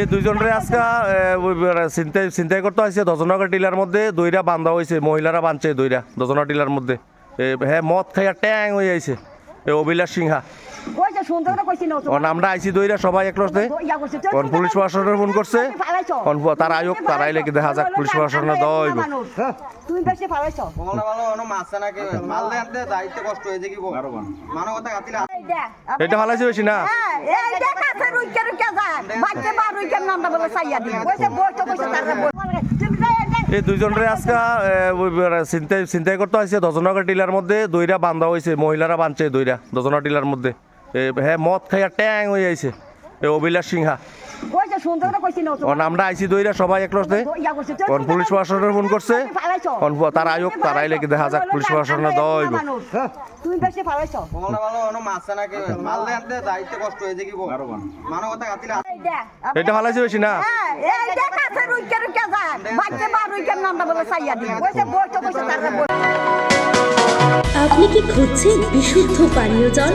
এই দুইজনের আজকে চিন্তাই চিন্তাই করতে হয়েছে। দজনগর টিলার মধ্যে দইরা বান্ধা হয়েছে মহিলারা বাঁধছে দইরা দজনগর টিলার মধ্যে। এ, হ্যাঁ মদ খাইয়া ট্যাং হয়ে আইছে এ অবিলাস সিংহা। কইছে সুন্দর করে কইছি না অন আমরা আইছি দইরা সবাই একলসে অন পুলিশ প্রশাসনের ফোন করছে। তার আয়োগ তার আইলে কি দেখা যাক পুলিশ প্রশাসনের দেওয়া হইব তুমি বেশি ফালাইছ ভালো ভালো অন্য মাছ না কে মাল দেন দে দায়িত্ব কষ্ট হয়ে যায় কি মানবতা কাটিলে এটা ভালাইছে বেশি না? হ্যাঁ, কাছে রুইকে যায় বাচ্চা বা কইছে তার এই দুইজনের আজকে চিন্তাই চিন্তাই করতে হয়েছে। দজনগর টিলার মধ্যে দইরা বান্ধা হয়েছে মহিলারা বাঁধছে দইরা দজনগর টিলার মধ্যে। হ্যাঁ মদ খাইয়া ট্যাং হয়ে যাইছে এ অবিলাস সিংহা। আমরা আইছি দইরা সবাই একলসে অন পুলিশ প্রশাসনের ফোন করছে। অন তার আয়োগ তার আইলে কি দেখা যাক পুলিশ প্রশাসনের দেওয়া হইব। তুমি বেশি ফালাইছ। ভালো মাছ না কে মাল দেন দে দায়িত্ব কষ্ট হয়ে যায় কি মানবতা কাটিলে এটা ভালাইছে বেশি না? হ্যাঁ, এই যে কাছে রুইকে রুইকে যায় বাচ্চা বা রুইকে নামটা বলে সাইয়া দিন কইছে বইতে কইছে তার আপনি কি খুঁজছেন বিশুদ্ধ পানীয় জল?